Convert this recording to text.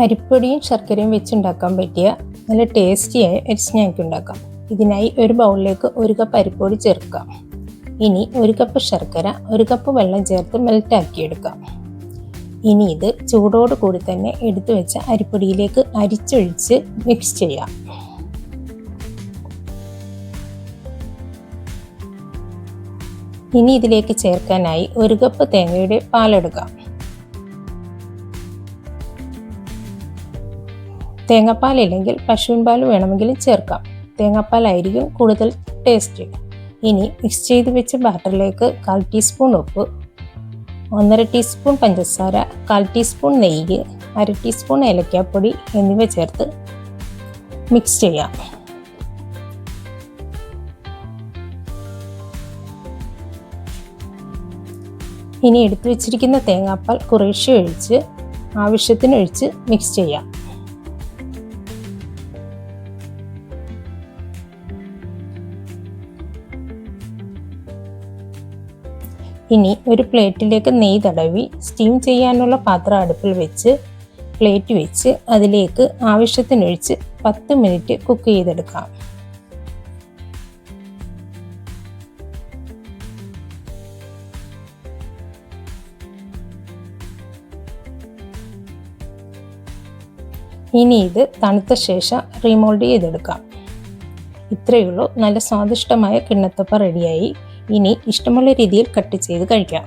അരിപ്പൊടിയും ശർക്കരയും വെച്ചുണ്ടാക്കാൻ പറ്റിയ നല്ല ടേസ്റ്റിയായ ഒരു സ്നാക്ക് ഉണ്ടാക്കാം ഇതിനായി ഒരു ബൗളിലേക്ക് ഒരു കപ്പ് അരിപ്പൊടി ചേർക്കാം. ഇനി ഒരു കപ്പ് ശർക്കര ഒരു കപ്പ് വെള്ളം ചേർത്ത് മെൽറ്റാക്കിയെടുക്കാം ഇനി ഇത് ചൂടോട് കൂടി തന്നെ എടുത്തു വെച്ച അരിപ്പൊടിയിലേക്ക് അരിച്ചൊഴിച്ച് മിക്സ് ചെയ്യാം. ഇനി ഇതിലേക്ക് ചേർക്കാനായി ഒരു കപ്പ് തേങ്ങയുടെ പാലെടുക്കാം. തേങ്ങാപ്പാലില്ലെങ്കിൽ പശുവിൻ പാൽ വേണമെങ്കിലും ചേർക്കാം. തേങ്ങാപ്പാലായിരിക്കും കൂടുതൽ ടേസ്റ്റ്. ഇനി മിക്സ് ചെയ്ത് വെച്ച ബാറ്ററിലേക്ക് കാൽ ടീസ്പൂൺ ഉപ്പ് ഒന്നര ടീസ്പൂൺ പഞ്ചസാര കാൽ ടീസ്പൂൺ നെയ്യ് അര ടീസ്പൂൺ ഏലക്കാപ്പൊടി എന്നിവ ചേർത്ത് മിക്സ് ചെയ്യാം. ഇനി എടുത്തു വെച്ചിരിക്കുന്ന തേങ്ങാപ്പാൽ കുറേശ്ശെ ഒഴിച്ച് ആവശ്യത്തിന് ഒഴിച്ച് മിക്സ് ചെയ്യാം. ഇനി ഒരു പ്ലേറ്റിലേക്ക് നെയ്യ് തടവി സ്റ്റീം ചെയ്യാനുള്ള പാത്രം അടുപ്പിൽ വെച്ച് പ്ലേറ്റ് വെച്ച് അതിലേക്ക് ആവശ്യത്തിനൊഴിച്ച് പത്ത് മിനിറ്റ് കുക്ക് ചെയ്തെടുക്കാം. ഇനി ഇത് തണുത്ത ശേഷം റീമോൾഡ് ചെയ്തെടുക്കാം. ഇത്രയേ ഉള്ളൂ. നല്ല സ്വാദിഷ്ടമായ കിണ്ണത്തപ്പ റെഡിയായി. ഇനി ഇഷ്ടമുള്ള രീതിയിൽ കട്ട് ചെയ്ത് കഴിക്കാം.